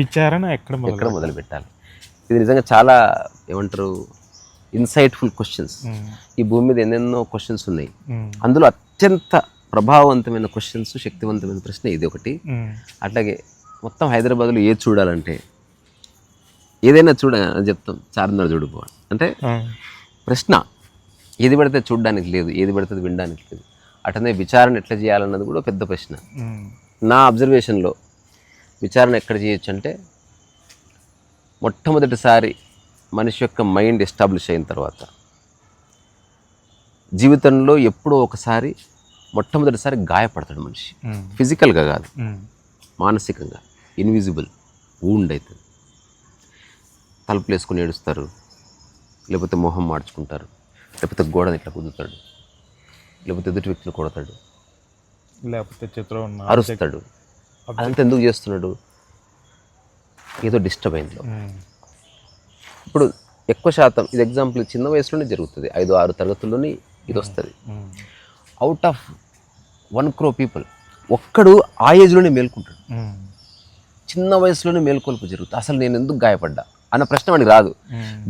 విచారణ ఎక్కడ మొదలు ఎక్కడ మొదలు పెట్టాలి ఇది నిజంగా చాలా ఏమంటారు ఇన్సైట్ఫుల్ క్వశ్చన్స్ ఉమ్, ఈ భూమి మీద ఎన్నెన్నో క్వశ్చన్స్ ఉన్నాయి. ఉమ్, అందులో అత్యంత ప్రభావవంతమైన క్వశ్చన్స్ శక్తివంతమైన ప్రశ్న ఇది ఒకటి. ఉమ్, అట్లాగే మొత్తం హైదరాబాద్లో ఏది చూడాలంటే ఏదైనా చూడ అని చెప్తాం చార్మినార్ చూడిపోవాలి అంటే ప్రశ్న ఏది పడితే చూడడానికి లేదు ఏది పడితే వినడానికి లేదు. అటనే విచారణ ఎట్లా చేయాలన్నది కూడా పెద్ద ప్రశ్న. నా అబ్జర్వేషన్లో విచారణ ఎక్కడ చేయొచ్చు అంటే మొట్టమొదటిసారి మనిషి యొక్క మైండ్ ఎస్టాబ్లిష్ అయిన తర్వాత. జీవితంలో ఎప్పుడో ఒకసారి మొట్టమొదటిసారి గాయపడతాడు మనిషి. ఫిజికల్గా కాదు. మానసికంగా. ఇన్విజిబుల్. ఊండ్ అవుతుంది తలుపులు వేసుకుని ఏడుస్తారు. లేకపోతే మొహం మార్చుకుంటారు. లేకపోతే గోడని ఇట్లా కుదుతాడు లేకపోతే ఎదుటి వ్యక్తిని కొడతాడు. లేకపోతే చిత్రం అరుస్తాడు. అదంతా ఎందుకు చేస్తున్నాడు? ఏదో డిస్టర్బ్ అయింది. ఇప్పుడు ఎక్కువ శాతం ఇది ఎగ్జాంపుల్ చిన్న వయసులోనే జరుగుతుంది. ఐదు ఆరు తరగతుల్లోనే ఇది వస్తుంది. Out of one crore people ఒక్కడు ఆ ఏజ్లోనే మేల్కుంటాడు. చిన్న వయసులోనే మేల్కొల్పు జరుగుతుంది. అసలు నేను ఎందుకు గాయపడ్డా? అన్న ప్రశ్న వాడికి రాదు.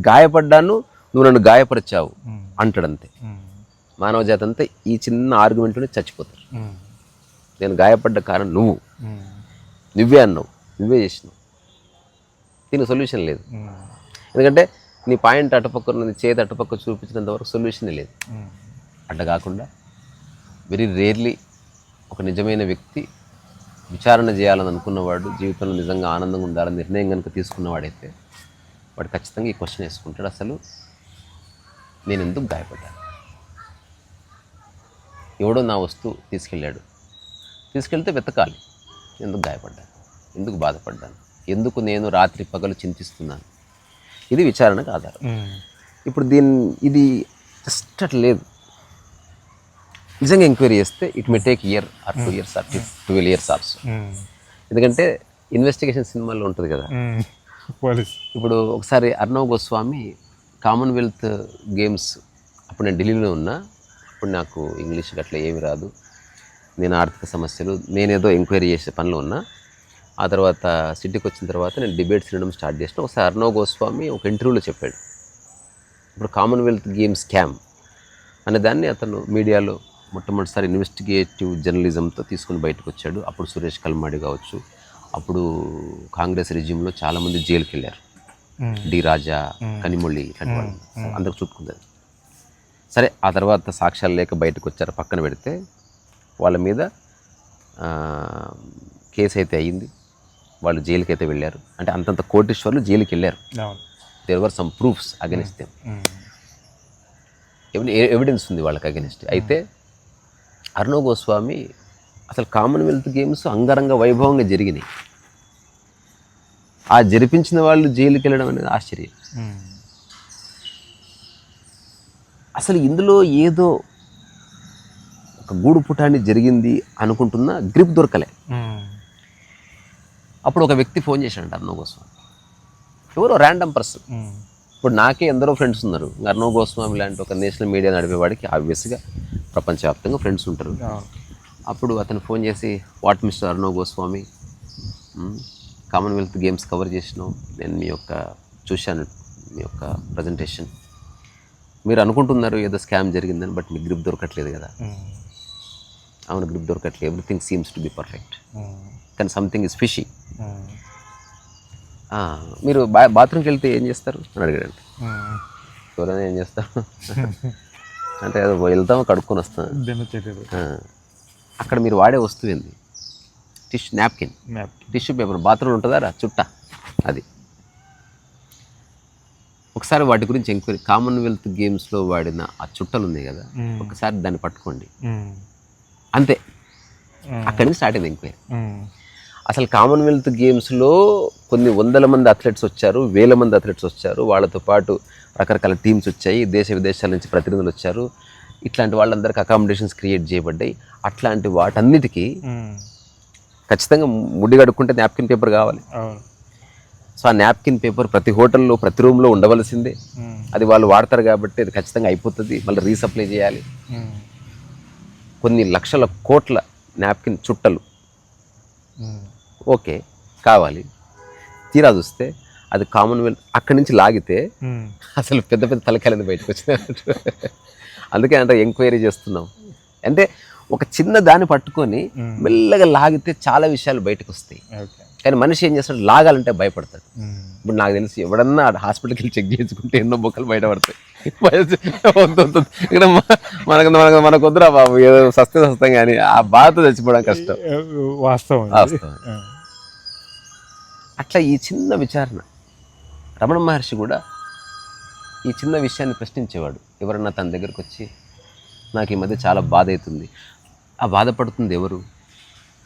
గాయపడ్డాను నువ్వు నన్ను గాయపరిచావు అంటాడంతే. మానవ జాతి అంతా ఈ చిన్న ఆర్గ్యుమెంట్లోనే చచ్చిపోతారు. నేను గాయపడ్డ కారణం నువ్వు. నువ్వే అన్నావు. నువ్వే చేసినావు. దీనికి సొల్యూషన్ లేదు. ఎందుకంటే నీ పాయింట్ అటుపక్క ఉన్నది చేతి అటుపక్క చూపించినంత వరకు సొల్యూషన్ లేదు. అడ్డ అట్లా కాకుండా వెరీ రేర్లీ ఒక నిజమైన వ్యక్తి విచారణ చేయాలని అనుకున్నవాడు జీవితంలో నిజంగా ఆనందంగా ఉండాలని నిర్ణయం కనుక తీసుకున్నవాడైతే వాడు ఖచ్చితంగా ఈ క్వశ్చన్ వేసుకుంటాడు. అసలు నేను ఎందుకు గాయపడ్డాను? ఎవడో నా వస్తువు తీసుకెళ్ళాడు. తీసుకెళ్తే వెతకాలి. ఎందుకు గాయపడ్డాను? ఎందుకు బాధపడ్డాను? ఎందుకు నేను రాత్రి పగలు చింతిస్తున్నాను? ఇది విచారణకు ఆధారం. ఇప్పుడు దీని ఇది జస్ట్ అట్లా లేదు. నిజంగా ఎంక్వైరీ చేస్తే it may take year or two years or twelve years also ఎందుకంటే ఇన్వెస్టిగేషన్ సినిమాల్లో ఉంటుంది కదా. ఇప్పుడు ఒకసారి అర్ణవ్ గోస్వామి కామన్వెల్త్ గేమ్స్ అప్పుడు నేను ఢిల్లీలో ఉన్నా అప్పుడు నాకు ఇంగ్లీష్ అట్లా ఏమి రాదు. నేను ఆర్థిక సమస్యలు నేనేదో ఎంక్వైరీ చేసే పనిలో ఉన్నా ఆ తర్వాత సిటీకి వచ్చిన తర్వాత నేను డిబేట్స్ వినడం స్టార్ట్ చేసిన. ఒకసారి అర్ణవ్ గోస్వామి ఒక ఇంటర్వ్యూలో చెప్పాడు. ఇప్పుడు కామన్వెల్త్ గేమ్స్ స్కామ్ అనే దాన్ని అతను మీడియాలో మొట్టమొదటిసారి ఇన్వెస్టిగేటివ్ జర్నలిజంతో తీసుకుని బయటకు వచ్చాడు. అప్పుడు సురేష్ కల్మాడి కావచ్చు అప్పుడు కాంగ్రెస్ రిజ్యూమ్లో చాలామంది జైలుకి వెళ్ళారు డి రాజా కనిమొళ్ళి ఇట్లాంటి వాళ్ళు. అందరికి సరే ఆ తర్వాత సాక్ష్యాలు లేక బయటకు వచ్చారు. పక్కన పెడితే వాళ్ళ మీద కేసు అయితే అయ్యింది. వాళ్ళు జైలుకి అయితే వెళ్ళారు. అంటే అంతంత కోటీశ్వర్లు జైలుకి వెళ్ళారు there were some proofs against them evidence ఉంది వాళ్ళకి అగెనిస్ట్ అయితే అర్ణవ్ గోస్వామి అసలు కామన్వెల్త్ గేమ్స్ అంగరంగ వైభవంగా జరిగినాయి. ఆ జరిపించిన వాళ్ళు జైలుకి వెళ్ళడం అనేది ఆశ్చర్యం. అసలు ఇందులో ఏదో గూడు పుటాన్ని జరిగింది అనుకుంటున్న గ్రిప్ దొరకలే. అప్పుడు ఒక వ్యక్తి ఫోన్ చేశాడంట అర్ణవ్ గోస్వామి ఎవరో ర్యాండమ్ పర్సన్ ఇప్పుడు నాకే ఎందరో ఫ్రెండ్స్ ఉన్నారు. అర్ణవ్ గోస్వామి లాంటి ఒక నేషనల్ మీడియా నడిపేవాడికి ఆబ్వియస్గా ప్రపంచవ్యాప్తంగా ఫ్రెండ్స్ ఉంటారు. అప్పుడు అతను ఫోన్ చేసి what mister Arnab Goswami Commonwealth games cover చేసినావు. నేను మీ యొక్క చూశాను మీ యొక్క ప్రజెంటేషన్ మీరు అనుకుంటున్నారు ఏదో స్కామ్ జరిగిందని బట్ మీ గ్రిప్ దొరకట్లేదు కదా. అవును గ్రిప్ దొరకట్లేదు everything seems to be perfect కానీ సంథింగ్ ఇస్ ఫిషీ మీరు బా బాత్రూమ్కి వెళ్తే ఏం చేస్తారు? అని అడిగాడు ఉమ్. ఎవరైనా ఏం చేస్తారు? అంటే ఏదో వెళ్తాము కడుక్కొని వస్తాం అక్కడ మీరు వాడే వస్తువు ఏంది? Tissue napkin tissue paper bathroom ఉంటుందా? రా చుట్ట. అది. ఒకసారి వాటి గురించి ఎంక్వైరీ. కామన్వెల్త్ గేమ్స్లో వాడిన ఆ చుట్టలు ఉన్నాయి కదా? మ్మ్. ఒకసారి దాన్ని పట్టుకోండి. ఉమ్, అంతే. అక్కడి నుంచి స్టార్ట్ అయింది ఎంక్వైరీ అసలు కామన్వెల్త్ గేమ్స్లో కొన్ని వందల మంది అథ్లెట్స్ వచ్చారు వేల మంది అథ్లెట్స్ వచ్చారు. వాళ్ళతో పాటు రకరకాల టీమ్స్ వచ్చాయి. దేశ విదేశాల నుంచి ప్రతినిధులు వచ్చారు. ఇట్లాంటి వాళ్ళందరికీ అకామిడేషన్స్ క్రియేట్ చేయబడ్డాయి. అట్లాంటి వాటన్నిటికీ ఖచ్చితంగా ముడి కడుక్కుంటే నాప్కిన్ పేపర్ కావాలి. సో ఆ నాప్కిన్ పేపర్ ప్రతి హోటల్లో ప్రతి రూమ్లో ఉండవలసిందే. అది వాళ్ళు వాడతారు కాబట్టి అది ఖచ్చితంగా అయిపోతుంది. మళ్ళీ రీసప్లై చేయాలి. కొన్ని లక్షల కోట్ల నాప్కిన్ చుట్టలు. ఓకే కావాలి. తీరా చూస్తే అది కామన్వెల్త్ అక్కడి నుంచి లాగితే. అసలు పెద్ద పెద్ద తలకాయలు బయటకు వచ్చినాయి అందుకే అంటే ఎంక్వైరీ చేస్తున్నాం. అంటే ఒక చిన్న దాన్ని పట్టుకొని మెల్లగా లాగితే చాలా విషయాలు బయటకు వస్తాయి. కానీ మనిషి ఏం చేస్తాడు? లాగాలంటే భయపడతాడు. ఇప్పుడు నాకు తెలిసి ఎవడన్నా హాస్పిటల్కి వెళ్ళి చెక్ చేసుకుంటే ఎన్నో బొక్కలు బయటపడతాయి. ఇక్కడ మనకు మనకు మనకు వద్దురా బాబు ఏదో సస్తే సస్తాం కానీ ఆ బాధతో చచ్చిపోవడం కష్టం. వాస్తవం. అట్లా ఈ చిన్న విచారణ రమణ మహర్షి కూడా ఈ చిన్న విషయాన్ని ప్రశ్నించేవాడు. ఎవరన్నా తన దగ్గరకు వచ్చి నాకు ఈ మధ్య చాలా బాధ అవుతుంది. ఆ బాధపడుతుంది ఎవరు?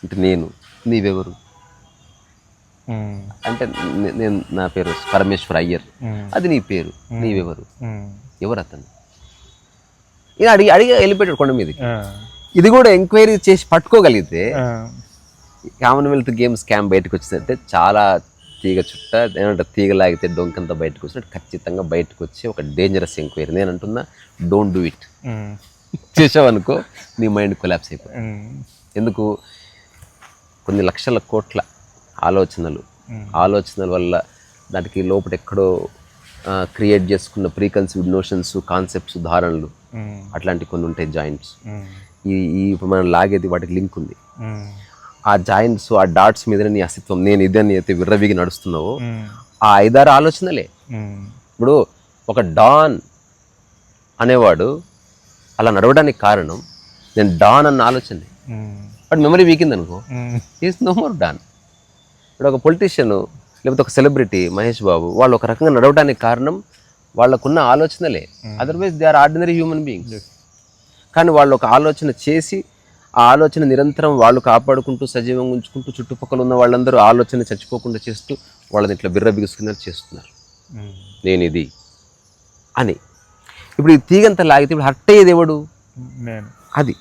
అంటే నేను. నీవెవరు. అంటే నేను నా పేరు పరమేశ్వర్ అయ్యర్. అది నీ పేరు నీవెవరు. ఎవరు అతను ఇలా అడిగి అడిగి వెళ్ళిపోయాడు కొండ మీదకి. ఇది కూడా ఎంక్వైరీ చేసి పట్టుకోగలిగితే. కామన్వెల్త్ గేమ్స్ క్యాంప్ బయటకు వచ్చిందంటే చాలా తీగ చుట్ట ఏమంటే తీగ లాగితే డొంకంతా బయటకు వచ్చినట్టు ఖచ్చితంగా బయటకు వచ్చి ఒక డేంజరస్ ఎంక్వైరీ నేను అంటున్నా డోంట్ డూ ఇట్. చేసావనుకో నీ మైండ్ కొలాప్స్ అయిపోతుంది ఉమ్. ఎందుకు కొన్ని లక్షల కోట్ల ఆలోచనలు. ఆలోచనల వల్ల దానికి లోపల ఎక్కడో క్రియేట్ చేసుకున్న ప్రీకన్సీవ్డ్ నోషన్స్ కాన్సెప్ట్స్ ధారణలు. అట్లాంటి కొన్ని ఉంటాయి జాయింట్స్. ఈ ఈ ఇప్పుడు మనం లాగేది వాటికి లింక్ ఉంది. ఆ జాయింట్స్ ఆ డాట్స్ మీద నీ అస్తిత్వం నేను ఇదని అయితే విర్రవిగి నడుస్తున్నావో. ఆ ఐదారు ఆలోచనలే. ఇప్పుడు ఒక డాన్ అనేవాడు అలా నడవడానికి కారణం నేను డాన్ అన్న ఆలోచనే. బట్ మెమరీ వీకింది అనుకో. ఈజ్ నో మోర్ డాన్ ఇప్పుడు ఒక పొలిటీషియన్ లేకపోతే ఒక సెలబ్రిటీ మహేష్ బాబు వాళ్ళు ఒక రకంగా నడవడానికి కారణం వాళ్ళకున్న ఆలోచనలే. Otherwise they are ordinary human beings కానీ వాళ్ళు ఒక ఆలోచన చేసి ఆ ఆలోచన నిరంతరం వాళ్ళు కాపాడుకుంటూ సజీవంగా ఉంచుకుంటూ చుట్టుపక్కల ఉన్న వాళ్ళందరూ ఆలోచన చచ్చిపోకుండా చేస్తూ వాళ్ళని ఇట్లా బిర్ర బిగుసుకున్నట్టు చేస్తున్నారు. ఉమ్. నేను ఇది అని. ఇప్పుడు ఈ తీగంత లాగితే ఇప్పుడు హర్ట్ అయ్యేది ఎవడు? అది.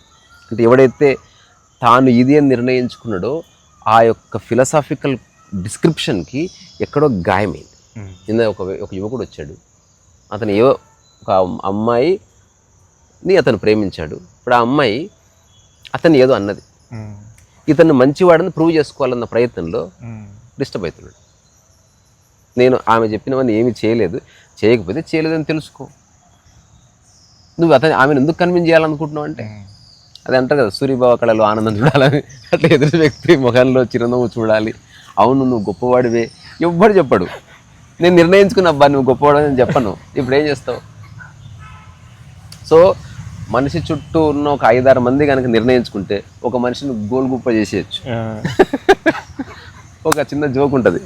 అంటే ఎవడైతే తాను ఇది అని నిర్ణయించుకున్నాడో ఆ యొక్క ఫిలసాఫికల్ డిస్క్రిప్షన్కి ఎక్కడో గాయమైంది. నిన్న ఒక ఒక యువకుడు వచ్చాడు. అతను ఏవో ఒక అమ్మాయిని అతను ప్రేమించాడు. ఇప్పుడు ఆ అమ్మాయి అతన్ని ఏదో అన్నది. ఉమ్. ఇతన్ని మంచివాడని ప్రూవ్ చేసుకోవాలన్న ప్రయత్నంలో. డిస్టర్బ్ అవుతున్నాడు. నేను ఆమె చెప్పినవన్నీ ఏమీ చేయలేదు. చేయకపోతే చేయలేదని తెలుసుకో. నువ్వు అతని ఆమెను ఎందుకు కన్విన్స్ చేయాలనుకుంటున్నావు అంటే. అది అంటారు కదా సూర్యబావ కళలో ఆనందం చూడాలని. అట్లా ఎదుటి వ్యక్తి ముఖంలో చిరునవ్వు చూడాలి. అవును నువ్వు గొప్పవాడివే. ఎవ్వడు చెప్పడు. నేను నిర్ణయించుకున్న అబ్బా నువ్వు గొప్పవాడు అని చెప్పను. ఇప్పుడు ఏం చేస్తావు? సో మనిషి చుట్టూ ఉన్న ఒక ఐదారు మంది కనుక నిర్ణయించుకుంటే ఒక మనిషిని గోల్గుప్ప చేసేయచ్చు. ఆ. ఒక చిన్న జోక్ ఉంటుంది.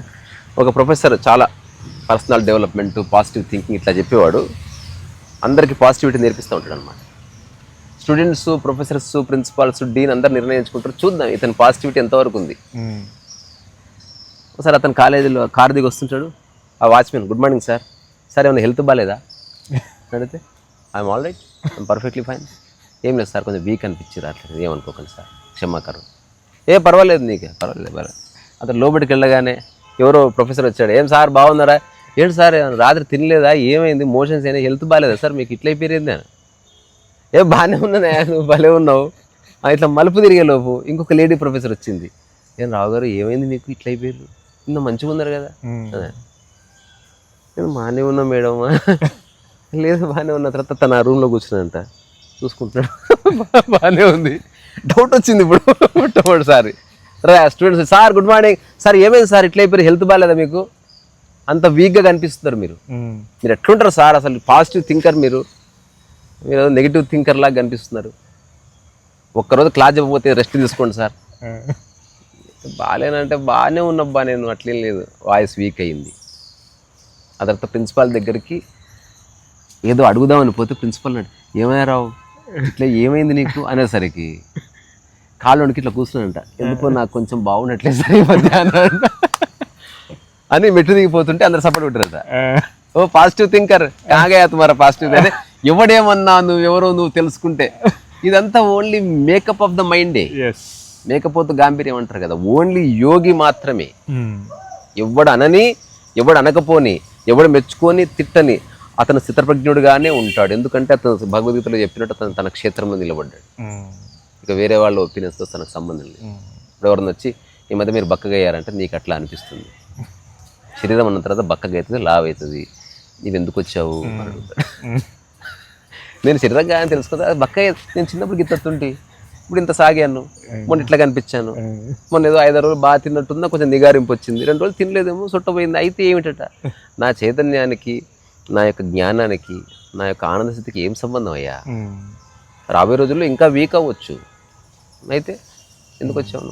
ఒక ప్రొఫెసర్ చాలా పర్సనల్ డెవలప్మెంట్ పాజిటివ్ థింకింగ్ ఇట్లా చెప్పేవాడు. అందరికీ పాజిటివిటీ నేర్పిస్తూ ఉంటాడు అనమాట స్టూడెంట్స్ ప్రొఫెసర్స్ ప్రిన్సిపాల్స్ డీన్ అందరు నిర్ణయించుకుంటారు. చూద్దాం ఇతని పాజిటివిటీ ఎంతవరకు ఉంది. ఒకసారి అతను కాలేజీలో కార్ దిగి వస్తుంటాడు. ఆ watchman good morning sir. Sir ఏమైనా హెల్త్ బాగాలేదా అడిగితే I'm all right. I'm perfectly fine. ఏం లేదు సార్ కొంచెం వీక్ అనిపించారు అట్లా ఏమనుకోకండి సార్. క్షమాకరం. ఏ పర్వాలేదు నీకు. పర్వాలేదు పర్వాలేదు. అతను లోపలికి వెళ్ళగానే ఎవరో ప్రొఫెసర్ వచ్చాడు. ఏం సార్ బాగున్నారా? ఏంటి సార్ రాత్రి తినలేదా? ఏమైంది? మోషన్స్ అయినా హెల్త్ బాగాలేదా సార్? మీకు ఇట్లా అయిపోయింది అని. ఏ బాగానే ఉన్నానే. నువ్వు భలే ఉన్నావు. ఆ, ఇట్లా మలుపు తిరిగే లోపు ఇంకొక లేడీ ప్రొఫెసర్ వచ్చింది. ఏం రావు గారు ఏమైంది మీకు ఇట్లా అయిపోయారు ఇంత మంచిగా ఉన్నారు కదా. నేను బాగానే ఉన్నా మేడం. లేదు బాగానే ఉన్న. తర్వాత తన రూమ్లో కూర్చున్నాడంట చూసుకుంటున్నాడు. బాగానే ఉంది. డౌట్ వచ్చింది ఇప్పుడు మొట్టమొదటిసారి. రా students sir good morning sir ఏమైంది సార్? ఇట్లా అయిపోయి హెల్త్ బాగాలేదా మీకు? అంత వీక్గా కనిపిస్తున్నారు మీరు. మీరు ఎట్లుంటారు సార్? అసలు పాజిటివ్ థింకర్ మీరు. మీరు నెగిటివ్ థింకర్ లాగా కనిపిస్తున్నారు. ఒక్కరోజు క్లాస్ చెప్పకపోతే రెస్ట్ తీసుకోండి సార్. బాగాలేనంటే బాగానే ఉన్నబ్బా నేను అట్లేం లేదు. వాయిస్ వీక్ అయింది. ఆ తర్వాత ప్రిన్సిపాల్ దగ్గరికి ఏదో అడుగుదామని పోతే ప్రిన్సిపాల్ నాడు ఏమయ్యా రావు? ఇట్లా ఏమైంది నీకు? అనేసరికి కాళ్ళునికి ఇట్లా కూర్చున్నానంట ఎందుకో నాకు కొంచెం బాగున్నట్లేదు సరే మధ్యాహ్నం అని మెట్టు దిగిపోతుంటే అందరు సపోర్ట్ పెట్టారట ఓ పాజిటివ్ థింకర్ కాగయా మరి పాజిటివ్ అదే ఎవడేమన్నా నువ్వు ఎవరో నువ్వు తెలుసుకుంటే ఇదంతా ఓన్లీ మేకప్ ఆఫ్ ద మైండే ఎస్ మేకపోతు గాంభీర్యం అంటారు కదా ఓన్లీ యోగి మాత్రమే. ఎవడు అనని ఎవడు అనకపోని ఎవడు మెచ్చుకొని తిట్టని అతను స్థితప్రజ్ఞుడుగానే ఉంటాడు ఎందుకంటే అతను భగవద్గీతలో చెప్పినట్టు అతను తన క్షేత్రంలో నిలబడ్డాడు. ఇక వేరే వాళ్ళ ఒపీనియన్స్తో తనకు సంబంధం లేదు. ఇప్పుడు ఎవరిని వచ్చి ఈ మధ్య మీరు బక్కగా అయ్యారంటే నీకు అట్లా అనిపిస్తుంది శరీరం అన్న తర్వాత బక్కగా అవుతుంది లావ్ అవుతుంది నీవు ఎందుకు వచ్చావు నేను శరీరంగా తెలుసుకుంటా అది బక్క. నేను చిన్నప్పుడు గిత్తుంటి ఇప్పుడు ఇంత సాగాను. మొన్న ఇట్లా కనిపించాను. మొన్న ఏదో ఐదారు రోజులు బాగా తిన్నట్టుందా కొంచెం నిగారింపు వచ్చింది. రెండు రోజులు తినలేదేమో సుట్టపోయింది అయితే ఏమిటట? నా చైతన్యానికి నా యొక్క జ్ఞానానికి నా యొక్క ఆనంద స్థితికి ఏం సంబంధం అయ్యా? రాబోయే రోజుల్లో ఇంకా వీక్ అవ్వచ్చు. అయితే ఎందుకు వచ్చావు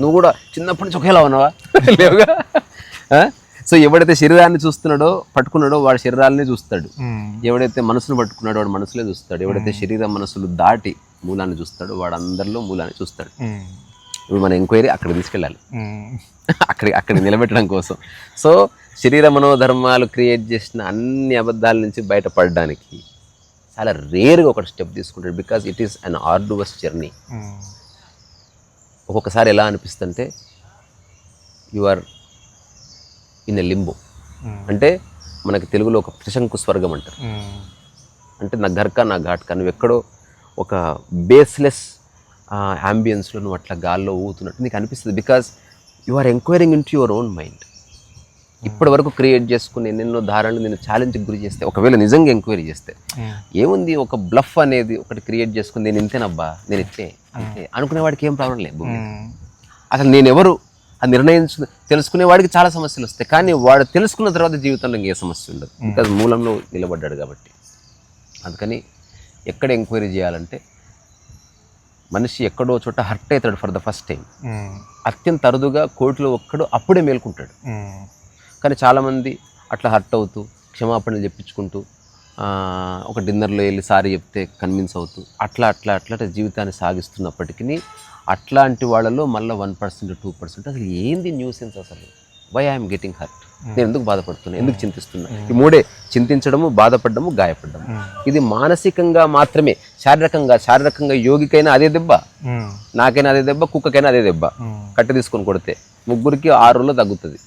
నువ్వు? కూడా చిన్నప్పటి నుంచి ఒకేలా ఉన్నావా? లేవుగా? సో ఎవడైతే శరీరాన్ని చూస్తున్నాడో పట్టుకున్నాడో వాడు శరీరాలనే చూస్తాడు. ఎవడైతే మనసును పట్టుకున్నాడో వాడు మనసులే చూస్తాడు. ఎవడైతే శరీర మనసులు దాటి మూలాన్ని చూస్తాడో వాడు అందరిలో మూలాన్ని చూస్తాడు. ఇప్పుడు మన ఎంక్వైరీ అక్కడ తీసుకెళ్ళాలి. అక్కడి అక్కడ నిలబెట్టడం కోసం. సో శరీర మనోధర్మాలు క్రియేట్ చేసిన అన్ని అబద్ధాల నుంచి బయటపడడానికి చాలా రేర్గా ఒక స్టెప్ తీసుకుంటాడు. Because it is an arduous journey. ఒక్కొక్కసారి ఎలా అనిపిస్తుంటే you are in a limbo. అంటే మనకి తెలుగులో ఒక త్రిశంకు స్వర్గం అంటారు. అంటే నా గర్క నా ఘాట్క నువ్వు ఎక్కడో ఒక బేస్లెస్ అంబియన్స్లో నువ్వు అట్లా గాల్లో ఊగుతున్నట్టు నీకు అనిపిస్తుంది. Because you are enquiring into your own mind ఇప్పటి వరకు క్రియేట్ చేసుకుని ఎన్నెన్నో ధారణలు నేను ఛాలెంజ్కి గురి చేస్తే ఒకవేళ నిజంగా ఎంక్వైరీ చేస్తే ఏముంది ఒక బ్లఫ్ అనేది ఒకటి క్రియేట్ చేసుకుని నేను ఇంతేనబ్బా నేను ఇట్లే అంతే అనుకునేవాడికి ఏం ప్రాబ్లం లేదు అసలు నేను ఎవరు అది నిర్ణయించు తెలుసుకునే వాడికి చాలా సమస్యలు వస్తాయి. కానీ వాడు తెలుసుకున్న తర్వాత జీవితంలో ఇంకే సమస్య ఉండదు. బికాజ్ మూలంలో నిలబడ్డాడు కాబట్టి. అందుకని ఎక్కడ ఎంక్వైరీ చేయాలంటే మనిషి ఎక్కడో చోట హర్ట్ అవుతాడు ఫర్ ద ఫస్ట్ టైం. అత్యంత అరుదుగా కోటిలో ఒక్కడు అప్పుడే మేల్కుంటాడు. కానీ చాలామంది అట్లా హర్ట్ అవుతూ క్షమాపణలు చెప్పించుకుంటూ ఒక డిన్నర్లో వెళ్ళి సారీ చెప్తే కన్విన్స్ అవుతూ అట్లా అట్లా అట్లా జీవితాన్ని సాగిస్తున్నప్పటికీ అట్లాంటి వాళ్ళలో మళ్ళీ వన్ పర్సెంట్ టూ పర్సెంట్ అసలు ఏంది న్యూసెన్స్ అసలు? వై ఐఎమ్ గెటింగ్ హర్ట్ నేను ఎందుకు బాధపడుతున్నా? ఎందుకు చింతిస్తున్నా? ఈ మూడే చింతించడము బాధపడము గాయపడము ఇది మానసికంగా మాత్రమే శారీరకంగా శారీరకంగా యోగికైనా అదే దెబ్బ. ఉమ్, నాకైనా అదే దెబ్బ కుక్కకైనా అదే దెబ్బ. కట్టె తీసుకొని కొడితే ముగ్గురికి ఆరు రోజులు తగ్గుతుంది.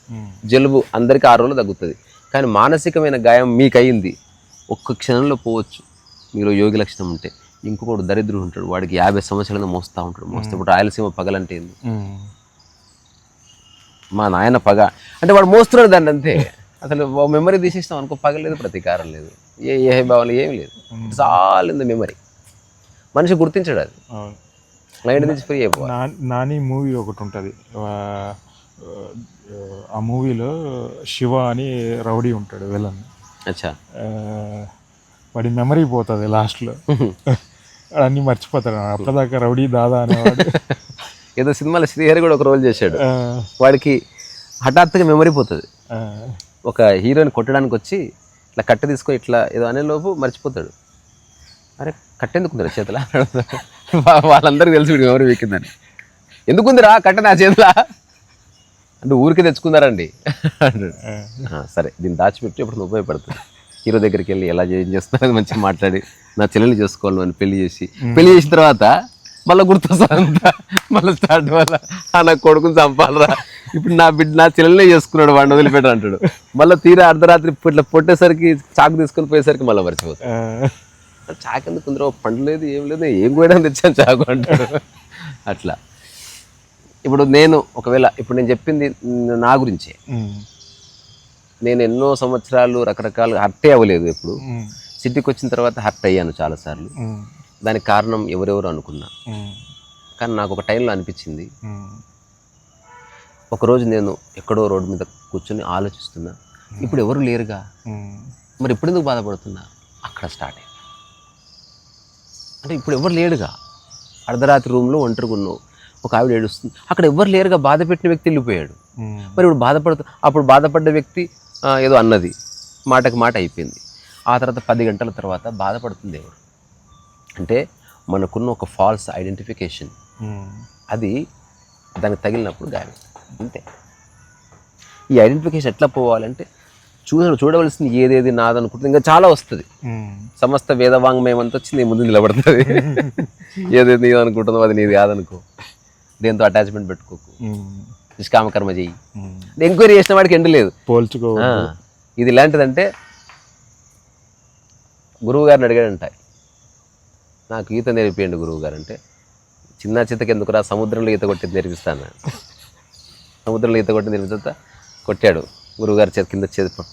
జలుబు అందరికీ ఆరు రోజులు తగ్గుతుంది. కానీ మానసికమైన గాయం మీకు అయింది ఒక్క క్షణంలో పోవచ్చు. మీలో యోగి లక్షణం ఉంటే. ఇంకొకడు దరిద్రుడు ఉంటాడు. వాడికి యాభై సంవత్సరాలను మోస్తూ ఉంటాడు. మోస్తే ఇప్పుడు రాయలసీమ పగలంటే ఏంది? మా నాయన పగ. అంటే వాడు మోస్తున్నాడు దాన్ని అంతే. అసలు మెమరీ తీసేసినాం అనుకో పగ లేదు ప్రతీకారం లేదు. ఏ ఏ భావన ఏం లేదు. It's all in the memory. మనిషి గుర్తించాడు అది. నా నాని మూవీ ఒకటి ఉంటుంది. ఆ మూవీలో శివ అని రౌడీ ఉంటాడు విలన్. అచ్చా. వాడి మెమరీ పోతుంది లాస్ట్లో అన్నీ మర్చిపోతాడు. అప్పటిదాకా రౌడీ దాదా అనేవాడు. ఏదో సినిమాలో శ్రీహరి కూడా ఒక రోల్ చేశాడు. వాడికి హఠాత్తుగా మెమరీ పోతుంది. ఒక హీరోని కొట్టడానికి వచ్చి ఇట్లా కట్టె తీసుకొని ఇట్లా ఏదో అనే లోపు మర్చిపోతాడు. అరే కట్టెందుకుందిరా చేతిలో? వాళ్ళందరికీ తెలిసి ఎవరు వీకిందని ఎందుకుందిరా కట్టె నా చేతిలో. అంటే ఊరికి తెచ్చుకున్నారండి. అంటాడు ఆ, "ఆ, సరే దీన్ని దాచిపెట్టి ఇప్పుడు ఉపయోగపడుతుంది హీరో దగ్గరికి వెళ్ళి ఎలా ఏం చేస్తున్నారని మంచిగా మాట్లాడి నా చెల్లెల్ని చేసుకోవాలి అని పెళ్ళి చేసి పెళ్ళి చేసిన తర్వాత మళ్ళీ గుర్తొస్తుందంతా మళ్ళీ స్టార్ట్ వల్ల నా కొడుకుని చంపాలరా. ఇప్పుడు నా బిడ్డ నా చెల్లెలే చేసుకున్నాడు వాడిని వదిలిపెట్ట అంటాడు. మళ్ళీ తీరా అర్ధరాత్రి ఇట్లా పొట్టేసరికి చాకు తీసుకొని పోయేసరికి మళ్ళీ మర్చిపోతాడు చాకు ఎందుకు పండు లేదు ఏం లేదు ఏం కూడా తెచ్చాను చాకు అంటాడు. అట్లా. ఇప్పుడు నేను ఒకవేళ ఇప్పుడు నేను చెప్పింది నా గురించే. నేను ఎన్నో సంవత్సరాలు రకరకాలు హర్టే అవ్వలేదు ఎప్పుడు. సిటీకి వచ్చిన తర్వాత హర్ట్ అయ్యాను చాలాసార్లు. దానికి కారణం ఎవరెవరు అనుకున్నా. కానీ నాకు ఒక టైంలో అనిపించింది. ఒకరోజు నేను ఎక్కడో రోడ్డు మీద కూర్చొని ఆలోచిస్తున్నా. ఇప్పుడు ఎవరు లేరుగా? మరి ఇప్పుడు ఎందుకు బాధపడుతున్నా? అక్కడ స్టార్ట్ అయింది అంటే ఇప్పుడు ఎవరు లేడుగా? అర్ధరాత్రి రూమ్లో ఒంటరిగా ఉన్నావు. ఒక ఆవిడ ఏడుస్తుంది. అక్కడ ఎవరు లేరుగా బాధ పెట్టిన వ్యక్తి వెళ్ళిపోయాడు. మరి ఇప్పుడు బాధపడుతూ అప్పుడు బాధపడ్డ వ్యక్తి ఏదో అన్నది. మాటకి మాట అయిపోయింది. ఆ తర్వాత పది గంటల తర్వాత బాధపడుతుంది ఎవరు? అంటే మనకున్న ఒక ఫాల్స్ ఐడెంటిఫికేషన్ అది దానికి తగిలినప్పుడు గాయం. అంతే. ఈ ఐడెంటిఫికేషన్ ఎట్లా పోవాలంటే చూడ చూడవలసింది ఏదేది నాదనుకుంటుంది. ఇంకా చాలా వస్తుంది. సమస్త వేదవాంగ్మయం అంతా వచ్చి నీ ముందు నిలబడుతుంది. ఏదేది నీది అనుకుంటుందో అది నీది కాదనుకో. దేంతో అటాచ్మెంట్ పెట్టుకోకు. నిష్కామకర్మ చెయ్యి. ఎంక్వైరీ చేసిన వాడికి ఎండు లేదు. పోల్చుకో ఇది ఇలాంటిదంటే గురువు గారిని అడిగాడంట నాకు ఈత నేర్పియండి గురువు గారు అంటే చిన్న చిత్తకి ఎందుకురా సముద్రంలో ఈత కొట్టి నేర్పిస్తాను. సముద్రంలో ఈత కొట్టి నేర్పిస్తా కొట్టాడు. గురువుగారి చేతి కింద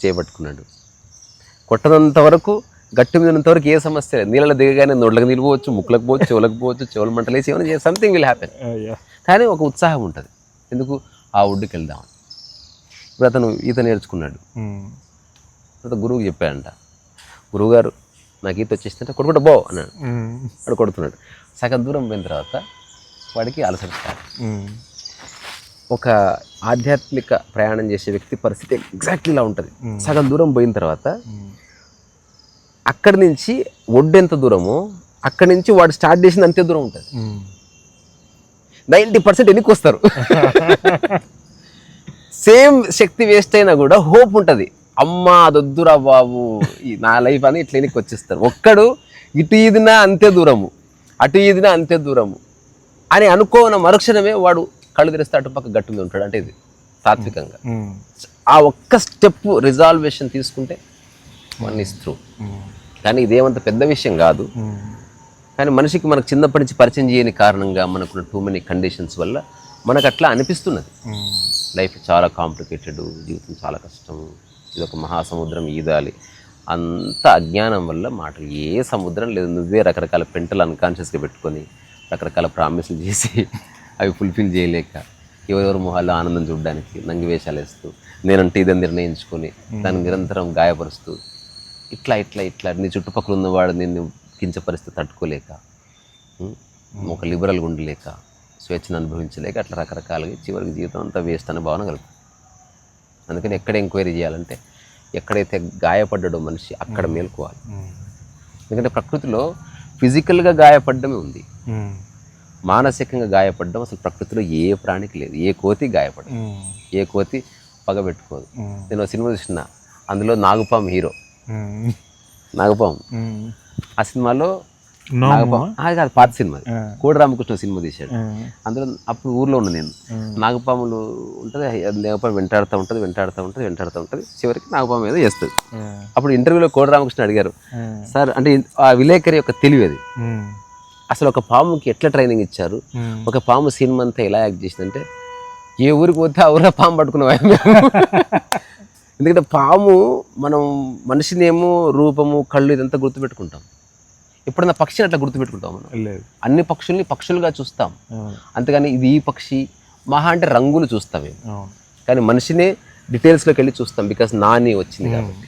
చేపట్టుకున్నాడు కొట్టనంత వరకు గట్టు మీద ఉన్నంత వరకు ఏ సమస్య లేదు. నీళ్ళలో దిగగానే నోళ్ళకి నీళ్ళు పోవచ్చు ముక్కులకు పోవచ్చు చెవులకు పోవచ్చు చెవులు మంటలేసి ఏమైనా సంథింగ్ విల్ హ్యాపెన్ కానీ ఒక ఉత్సాహం ఉంటుంది. ఎందుకు? ఆ ఒడ్డుకి వెళ్దాం. ఇప్పుడు అతను ఈత నేర్చుకున్నాడు. తర్వాత గురువుకి చెప్పాడంట. గురువుగారు నాకు ఈత వచ్చేసిందంటే కొడుకుంటా బో అన్నాడు. వాడు కొడుతున్నాడు. సగం దూరం పోయిన తర్వాత వాడికి అలసట స్టార్ట్. ఒక ఆధ్యాత్మిక ప్రయాణం చేసే వ్యక్తి పరిస్థితి ఎగ్జాక్ట్లీ ఇలా ఉంటుంది. సగం దూరం పోయిన తర్వాత అక్కడి నుంచి ఒడ్డు ఎంత దూరమో అక్కడి నుంచి వాడు స్టార్ట్ చేసిన అంతే దూరం ఉంటుంది. నైంటీ పర్సెంట్ ఎన్నికి వస్తారు. సేమ్ శక్తి వేస్ట్ అయినా కూడా హోప్ ఉంటుంది. అమ్మా అదొద్దురా బాబు నా లైఫ్ అని ఇట్లా వెనక్కి వచ్చేస్తారు. ఒక్కడు ఇటు ఈదినా అంతే దూరము అటు ఈదినా అంతే దూరము అని అనుకోన మరుక్షణమే వాడు కళ్ళు తెరిస్తే అటుపక్క గట్టు మీద ఉంటాడు. అంటే ఇది తాత్వికంగా ఆ ఒక్క స్టెప్ రిజాల్వేషన్ తీసుకుంటే వన్ ఇస్ త్రూ. కానీ ఇదేమంత పెద్ద విషయం కాదు. కానీ మనిషికి మనకు చిన్నప్పటి నుంచి పరిచయం చేయని కారణంగా మనకున్న టూ మెనీ కండిషన్స్ వల్ల మనకు అట్లా అనిపిస్తున్నది. లైఫ్ చాలా కాంప్లికేటెడ్ జీవితం చాలా కష్టం ఇది ఒక మహాసముద్రం ఈదాలి. అంత అజ్ఞానం వల్ల మాట ఏ సముద్రం లేదు. నువ్వే రకరకాల పెంటలు అన్కాన్షియస్గా పెట్టుకొని రకరకాల ప్రామిసులు చేసి అవి ఫుల్ఫిల్ చేయలేక ఎవరెవరి మొహాల్లో ఆనందం చూడడానికి నంగి వేషాలు వేస్తూ నేనంటే ఇదని నిర్ణయించుకొని దాన్ని నిరంతరం గాయపరుస్తూ ఇట్లా ఇట్లా ఇట్లా. నీ చుట్టుపక్కల ఉన్నవాడు నిన్ను కించపరిస్తే తట్టుకోలేక? ఒక లిబరల్గా ఉండలేక స్వేచ్ఛను అనుభవించలేక అట్లా రకరకాలుగా చివరికి జీవితం అంతా వేస్ట్ అనే భావన కలుగుతుంది. అందుకని ఎక్కడ ఎంక్వైరీ చేయాలంటే ఎక్కడైతే గాయపడ్డాడో మనిషి అక్కడ మేల్కోవాలి. ఎందుకంటే ప్రకృతిలో ఫిజికల్గా గాయపడడమే ఉంది. మానసికంగా గాయపడడం అసలు ప్రకృతిలో ఏ ప్రాణికి లేదు. ఏ కోతి గాయపడదు. ఏ కోతి పగ పెట్టుకోదు నేను సినిమా చూసిన అందులో నాగుపాము హీరో. నాగపాము. ఆ సినిమాలో నాగపాము. అది కాదు పాత సినిమా. కోడి రామకృష్ణ సినిమా తీశాడు. అందులో అప్పుడు ఊర్లో ఉన్న నేను. నాగపాములు ఉంటుంది అది నాగపాము వెంటాడుతూ ఉంటుంది వెంటాడుతూ ఉంటుంది వెంటాడుతూ ఉంటుంది. చివరికి నాగపాము ఏదో చేస్తుంది. అప్పుడు ఇంటర్వ్యూలో కోడి రామకృష్ణ అడిగారు సార్ అంటే ఆ విలేకరి యొక్క తెలివి అది. అసలు ఒక పాముకి ఎట్లా ట్రైనింగ్ ఇచ్చారు? ఒక పాము సినిమా అంతా ఎలా యాక్ట్ చేసిందంటే ఏ ఊరికి పోతే ఆ ఊరిలో పాము పట్టుకున్నాం మేము ఎందుకంటే పాము మనం మనిషినేమో రూపము కళ్ళు ఇదంతా గుర్తుపెట్టుకుంటాం. ఎప్పుడన్నా పక్షిని అట్లా గుర్తుపెట్టుకుంటాం మనం. అన్ని పక్షుల్ని పక్షులుగా చూస్తాం. అంతేగాని ఇది ఈ పక్షి మహా అంటే రంగులు చూస్తాం కానీ మనిషినే డీటెయిల్స్లోకి వెళ్ళి చూస్తాం బికాస్ నాని వచ్చింది కాబట్టి.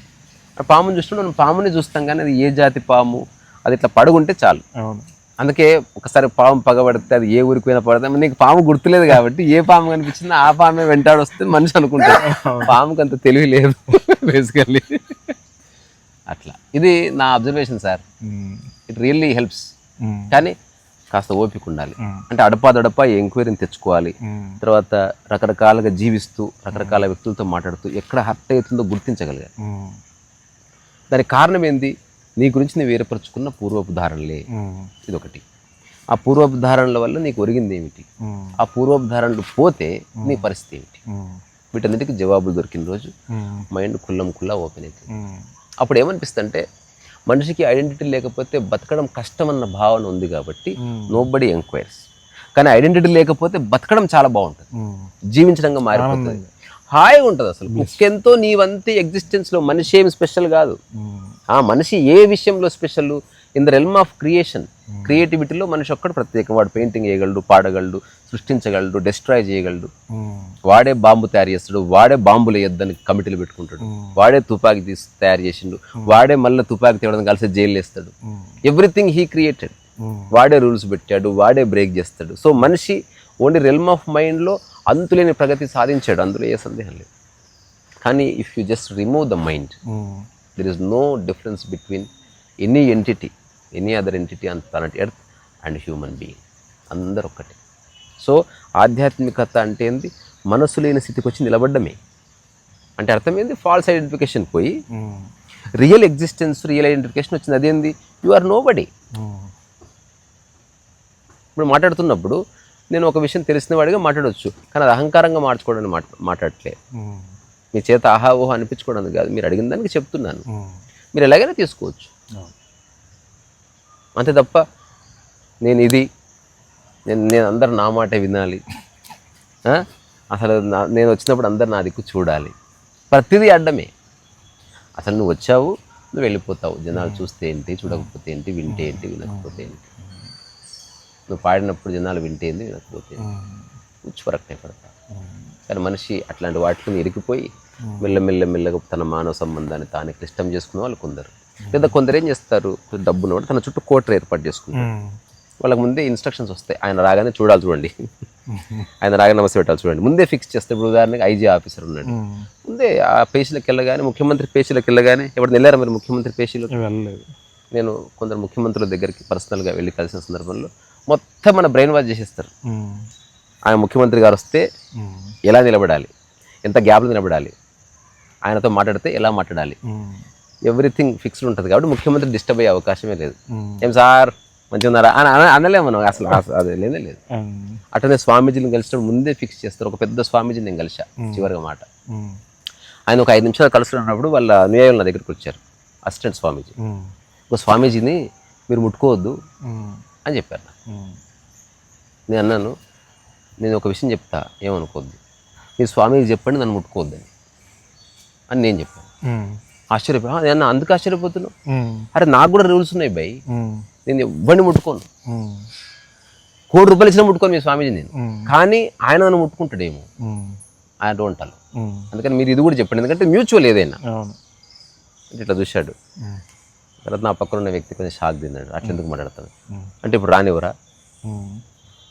పాముని చూసినప్పుడు మనం పాముని చూస్తాం కానీ అది ఏ జాతి పాము అది ఇట్లా పడుకుంటే చాలు. అందుకే ఒకసారి పాము పగబడితే అది ఏ ఊరికి పోయినా పడితే నీకు పాము గుర్తులేదు కాబట్టి ఏ పాము కనిపించిందో ఆ పామే వెంటాడు వస్తే మనిషి అనుకుంటాడు. పాముకి అంత తెలివి లేదు బేసికల్లీ అట్లా. ఇది నా observation sir it really helps కానీ కాస్త ఓపిక ఉండాలి. అంటే అడపాదడపా ఎంక్వైరీని తెచ్చుకోవాలి. తర్వాత రకరకాలుగా జీవిస్తూ రకరకాల వ్యక్తులతో మాట్లాడుతూ ఎక్కడ హర్ట్ అవుతుందో గుర్తించగలిగాలి. దానికి కారణం ఏంది? నీ గురించి నువ్వు వేరుపరుచుకున్న పూర్వపు ధారణలే ఇదొకటి. ఆ పూర్వపు ధారణల వల్ల నీకు ఒరిగింది ఏమిటి? ఆ పూర్వపు ధారణలు పోతే నీ పరిస్థితి ఏమిటి? వీటన్నిటికీ జవాబులు దొరికిన రోజు మైండ్ కుల్లం కుల్లా ఓపెన్ అవుతుంది అప్పుడు ఏమనిపిస్తుంది అంటే మనిషికి ఐడెంటిటీ లేకపోతే బతకడం కష్టం అన్న భావన ఉంది కాబట్టి నో బడీ ఎంక్వైర్స్ కానీ ఐడెంటిటీ లేకపోతే బతకడం చాలా బాగుంటుంది. జీవించడంగా మారిపోతుంది. హాయిగా ఉంటుంది అసలు. ముఖ్యంతో నీవంతే existence లో మనిషి ఏమి స్పెషల్ కాదు. ఆ మనిషి ఏ విషయంలో special in the realm of creation క్రియేటివిటీలో మనిషి ఒక్కడు ప్రత్యేకం. వాడు పెయింటింగ్ చేయగలడు పాడగలడు సృష్టించగలడు డిస్ట్రాయ్ చేయగలడు. వాడే బాంబు తయారు చేస్తాడు వాడే బాంబులు వేయొద్దని కమిటీలు పెట్టుకుంటాడు. వాడే తుపాకీ తీసి తయారు చేసిండు. వాడే మళ్ళీ తుపాకీ తేవడం కలిసి జైలు వేస్తాడు. ఎవ్రీథింగ్ హీ క్రియేటెడ్ వాడే రూల్స్ పెట్టాడు వాడే బ్రేక్ చేస్తాడు. సో మనిషి ఓన్లీ రెల్మ్ ఆఫ్ మైండ్లో అంతులేని ప్రగతి సాధించాడు. అందులో ఏ సందేహం లేదు. కానీ if you just remove the mind there is no difference between any entity any other entity on planet earth and human being అందరు ఒక్కటే సో ఆధ్యాత్మికత అంటే ఏంది? మనసు లేని స్థితికి వచ్చి నిలబడ్డమే. అంటే అర్థం ఏంది? ఫాల్స్ ఐడెంటిఫికేషన్ పోయి రియల్ ఎగ్జిస్టెన్స్ రియల్ ఐడెంటిఫికేషన్ వచ్చింది. అదేంది? యు ఆర్ నో బడీ ఇప్పుడు మాట్లాడుతున్నప్పుడు నేను ఒక విషయం తెలిసిన వాడిగా మాట్లాడవచ్చు కానీ అది అహంకారంగా మార్చుకోవడానికి మాట్ మాట్లాడట్లే మీ చేత ఆహా అనిపించుకోవడానికి కాదు. మీరు అడిగిన దానికి చెప్తున్నాను. మీరు ఎలాగైనా తీసుకోవచ్చు. అంతే తప్ప నేను ఇది నేను నేను అందరు నా మాట వినాలి? అసలు నేను వచ్చినప్పుడు అందరు నా దిక్కు చూడాలి. ప్రతిదీ అడ్డమే. అసలు నువ్వు వచ్చావు నువ్వు వెళ్ళిపోతావు. జనాలు చూస్తే ఏంటి చూడకపోతే ఏంటి వింటే ఏంటి వినకపోతే ఏంటి? నువ్వు పాడినప్పుడు జనాలు వింటే ఏంటి వినకపోతే వరకనే పడతా కానీ మనిషి అట్లాంటి వాటిని ఇరికిపోయి మెల్ల మెల్ల మెల్లగా తన మానవ సంబంధాన్ని తానే క్లిష్టం చేసుకునే వాళ్ళు కొందరు. లేదా కొందరు ఏం చేస్తారు? డబ్బును తన చుట్టూ కోటర్ ఏర్పాటు చేసుకుంటారు. వాళ్ళకి ముందే ఇన్స్ట్రక్షన్స్ వస్తాయి. ఆయన రాగానే చూడాలి చూడండి. ఆయన రాగానే నమస్తే పెట్టాలి చూడండి. ముందే ఫిక్స్ చేస్తే ఇప్పుడు ఉదాహరణకి ఐజీ ఆఫీసర్ ఉన్నాడు. ముందే ఆ పేషీలకు వెళ్ళగానే ముఖ్యమంత్రి పేషీలకు వెళ్ళగానే ఎవరు వెళ్ళారా మరి ముఖ్యమంత్రి పేషీలో వెళ్ళలేదు. నేను కొందరు ముఖ్యమంత్రుల దగ్గరికి పర్సనల్గా వెళ్ళి కలిసిన సందర్భంలో మొత్తం మన బ్రెయిన్ వాష్ చేసేస్తారు. ఆయన ముఖ్యమంత్రి గారు వస్తే ఎలా నిలబడాలి? ఎంత గ్యాప్లో నిలబడాలి? ఆయనతో మాట్లాడితే ఎలా మాట్లాడాలి? ఎవ్రీథింగ్ ఫిక్స్డ్ ఉంటుంది కాబట్టి ముఖ్యమంత్రి డిస్టర్బ్ అయ్యే అవకాశమే లేదు. ఏం సార్? మంచిగా ఉన్నారా? అని అన- అనలేము మనం అసలు అది లేనే లేదు. అట్లనే స్వామీజీని కలిసినప్పుడు ముందే ఫిక్స్ చేస్తారు. ఒక పెద్ద స్వామీజీని నేను కలిసా చివరిగా మాట. ఆయన ఒక ఐదు నిమిషాలు కలుస్తున్నప్పుడు వాళ్ళ అనుయాయులు నా దగ్గరికి వచ్చారు. అసిస్టెంట్ స్వామీజీ. ఒక స్వామీజీని మీరు ముట్టుకోవద్దు అని చెప్పారు. నేను అన్నాను నేను ఒక విషయం చెప్తా ఏమనుకోవద్దు. మీరు స్వామీజీ చెప్పండి నన్ను ముట్టుకోవద్దని అని నేను చెప్పాను. ఆశ్చర్యపోయా నేను అన్నా, అందుకు ఆశ్చర్యపోతున్నావు? అరే నాకు కూడా రూల్స్ ఉన్నాయి బై నేను ఎవరిని ముట్టుకోను. కోటి రూపాయలు ఇచ్చినా ముట్టుకోను మీ స్వామీజీ నేను. కానీ ఆయన నన్ను ముట్టుకుంటాడేమో. ఆయన డోంట్ అలా అందుకని మీరు ఇది కూడా చెప్పండి. ఎందుకంటే మ్యూచువల్ ఏదైనా. ఇట్లా చూశాడు. తర్వాత నా పక్కన ఉన్న వ్యక్తి కొంచెం షాక్ తిన్నాడు అట్లా ఎందుకు మాట్లాడతాను? అంటే ఇప్పుడు రానివరా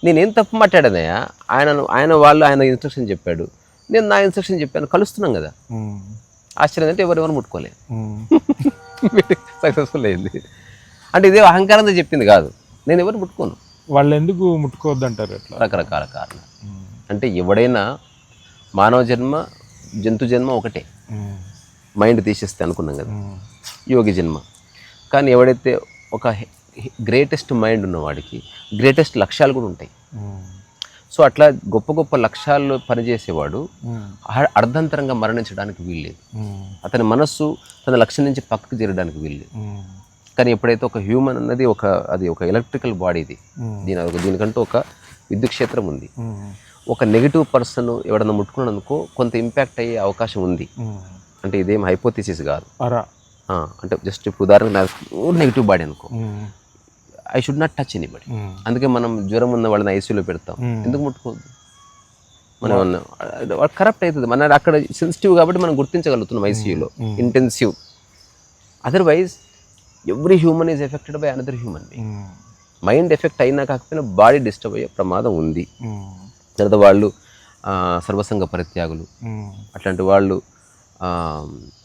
నేనేం తప్పు మాట్లాడానయ్యా? ఆయన ఆయన వాళ్ళు ఆయన ఇన్స్ట్రక్షన్ చెప్పాడు. నేను నా ఇన్స్ట్రక్షన్ చెప్పాను కలుస్తున్నాం కదా. ఆశ్చర్యం అంటే ఎవరెవరు ముట్టుకోలేదు సక్సెస్ఫుల్ అయింది. అంటే ఇదే అహంకారంతో చెప్పింది కాదు. నేను ఎవరు ముట్టుకోను. వాళ్ళు ఎందుకు ముట్టుకోవద్దు అంటారు అట్లా? రకరకాల కారణాలు. అంటే ఎవడైనా మానవ జన్మ జంతు జన్మ ఒకటే. మైండ్ తీసేస్తే అనుకున్నాం కదా. యోగి జన్మ. కానీ ఎవడైతే ఒక గ్రేటెస్ట్ మైండ్ ఉన్నవాడికి గ్రేటెస్ట్ లక్ష్యాలు కూడా ఉంటాయి. సో అట్లా గొప్ప గొప్ప లక్ష్యాల్లో పనిచేసేవాడు అర్ధంతరంగా మరణించడానికి వీల్లేదు. అతని మనస్సు తన లక్ష్యం నుంచి పక్కకు చేరడానికి వీల్లేదు. కానీ ఎప్పుడైతే ఒక హ్యూమన్ అన్నది ఒక అది ఒక ఎలక్ట్రికల్ బాడీది దీని ఒక దీనికంటూ ఒక విద్యుత్ క్షేత్రం ఉంది ఒక నెగిటివ్ పర్సన్ ఎవడన్నా ముట్టుకున్నాడనుకో కొంత ఇంపాక్ట్ అయ్యే అవకాశం ఉంది. అంటే ఇదేం హైపోథిసిస్ కాదు. అంటే జస్ట్ ఇప్పుడు ఉదాహరణ నెగిటివ్ బాడీ అనుకో. I should not touch anybody అందుకే మనం జ్వరం ఉన్న వాళ్ళని ఐసీయూలో పెడతాం. ఎందుకు ముట్టుకోవద్దు? మనం కరప్ట్ అవుతుంది. మన అక్కడ సెన్సిటివ్ కాబట్టి మనం గుర్తించగలుగుతున్నాం ఐసీయూలో intensive otherwise every human is affected by another human being mind effect అయినా కాకపోయినా బాడీ డిస్టర్బ్ అయ్యే ప్రమాదం ఉంది. తర్వాత వాళ్ళు సర్వసంగ పరిత్యాగులు. అట్లాంటి వాళ్ళు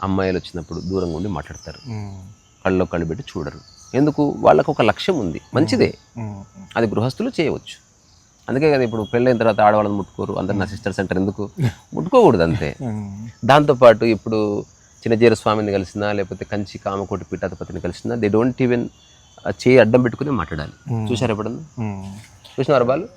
అమ్మాయిలు వచ్చినప్పుడు దూరంగా ఉండి మాట్లాడతారు. కళ్ళలో కళ్ళు పెట్టి చూడరు. ఎందుకు? వాళ్ళకు ఒక లక్ష్యం ఉంది. మంచిదే. అది గృహస్థులు చేయవచ్చు. అందుకే కదా ఇప్పుడు పెళ్ళైన తర్వాత ఆడవాళ్ళని ముట్టుకోరు. అందరు నా సిస్టర్స్ అంటారు ఎందుకు? ముట్టుకోకూడదు అంతే. దాంతోపాటు ఇప్పుడు చిన్నజీర స్వామిని కలిసినా లేకపోతే కంచి కామకోటి పీఠాధిపతిని కలిసినా దే డోంట్ ఈవెన్ చేయి అడ్డం పెట్టుకుని మాట్లాడాలి. చూసారు ఎప్పుడన్నా? చూసినారు వాళ్ళు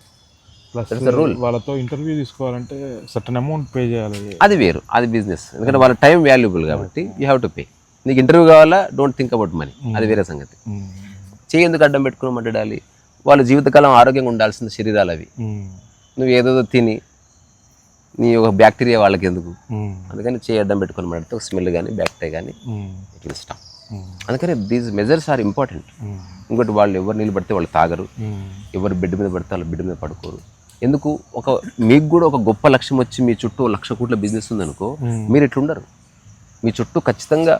ప్లస్ rule. వాళ్ళతో ఇంటర్వ్యూ తీసుకోవాలంటే సర్టన్ అమౌంట్ పే చేయాలి. అది వేరు అది బిజినెస్ ఎందుకంటే వాళ్ళ టైం వాల్యుబుల్ కాబట్టి యూ హ్యావ్ టు పే నీకు ఇంటర్వ్యూ కావాలా డోంట్ థింక్ అబౌట్ మనీ అది వేరే సంగతి. చేయి ఎందుకు అడ్డం పెట్టుకుని మాట్లాడాలి వాళ్ళ జీవితకాలం ఆరోగ్యంగా ఉండాల్సిన శరీరాలు అవి. నువ్వు ఏదేదో తిని నీ ఒక బ్యాక్టీరియా వాళ్ళకి ఎందుకు అందుకని చేయి అడ్డం పెట్టుకొని మాట్లాడితే ఒక స్మెల్ కానీ బ్యాక్టీరియా కానీ స్టాప్ అందుకని దీస్ మెజర్స్ ఆర్ ఇంపార్టెంట్ ఇంకోటి వాళ్ళు ఎవరు నీళ్ళు పడితే వాళ్ళు తాగరు. ఎవరు బెడ్ మీద పడితే వాళ్ళు బెడ్ మీద పడుకోరు. ఎందుకు? ఒక మీకు కూడా ఒక గొప్ప లక్ష్యం వచ్చి మీ చుట్టూ లక్ష కోట్ల బిజినెస్ ఉందనుకో మీరు ఇట్లుండరు. మీ చుట్టూ ఖచ్చితంగా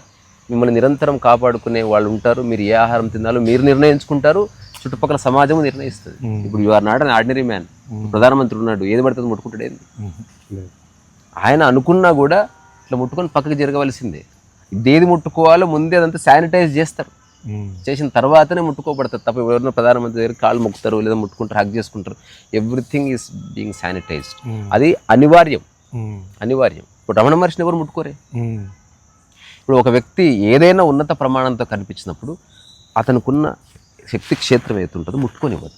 మిమ్మల్ని నిరంతరం కాపాడుకునే వాళ్ళు ఉంటారు. మీరు ఏ ఆహారం తినాలో మీరు నిర్ణయించుకుంటారు. చుట్టుపక్కల సమాజం నిర్ణయిస్తుంది. ఇప్పుడు you are not an ordinary man ప్రధానమంత్రి ఉన్నాడు. ఏది పడుతుంది ముట్టుకుంటాడు ఏంది? ఆయన అనుకున్నా కూడా ఇట్లా ముట్టుకొని పక్కకి జరగవలసిందే. ఇదేది ముట్టుకోవాలో ముందే అదంతా శానిటైజ్ చేస్తారు. చేసిన తర్వాతనే ముట్టుకోబడతారు తప్ప ఎవరైనా ప్రధానమంత్రి దగ్గర కాళ్ళు మొక్కుతారు లేదా ముట్టుకుంటారు హక్ చేసుకుంటారు. ఎవ్రీథింగ్ ఈస్ బీయింగ్ శానిటైజ్డ్ అది అనివార్యం. అనివార్యం. ఇప్పుడు రమణ మహర్షిని ఎవరు ముట్టుకోరే? ఇప్పుడు ఒక వ్యక్తి ఏదైనా ఉన్నత ప్రమాణంతో కనిపించినప్పుడు అతనుకున్న శక్తి క్షేత్రం ఏది ఉంటుందో ముట్టుకోనివ్వదు.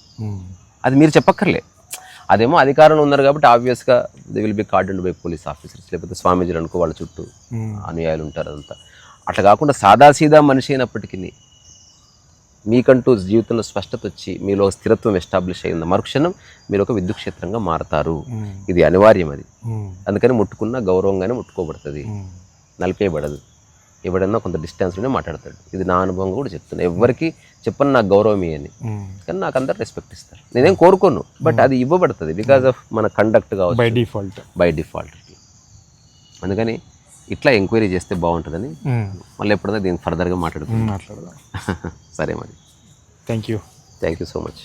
అది మీరు చెప్పక్కర్లే. అదేమో అధికారంలో ఉన్నారు కాబట్టి ఆబ్వియస్గా they will be cordoned by police officers లేకపోతే స్వామీజీలు అనుకో వాళ్ళ చుట్టూ అనుయాయులు ఉంటారు అదంతా. అట్లా కాకుండా సాదాసీదా మనిషి అయినప్పటికీ మీకంటూ జీవితంలో స్పష్టత వచ్చి మీలో స్థిరత్వం ఎస్టాబ్లిష్ అయిన మరుక్షణం మీరు ఒక విద్యుత్ క్షేత్రంగా మారతారు ఇది అనివార్యం అది. అందుకని ముట్టుకున్న గౌరవంగానే ముట్టుకోబడుతుంది. నలిపేయబడదు ఎవడన్నా కొంత డిస్టెన్స్లోనే మాట్లాడతాడు. ఇది నా అనుభవం కూడా చెప్తున్నా. ఎవరికి చెప్పని నాకు గౌరవం అని. కానీ నాకు అందరు రెస్పెక్ట్ ఇస్తారు. నేనేం కోరుకోను బట్ అది ఇవ్వబడుతుంది బికాజ్ ఆఫ్ మన కండక్ట్ కావచ్చు. బై డిఫాల్ట్ బై డిఫాల్ట్ అందుకని ఇట్లా ఎంక్వైరీ చేస్తే బాగుంటుందని మళ్ళీ ఎప్పుడైనా దీన్ని ఫర్దర్గా మాట్లాడుకుందాం. మాట్లాడదాం. సరే మరి. Thank you thank you so much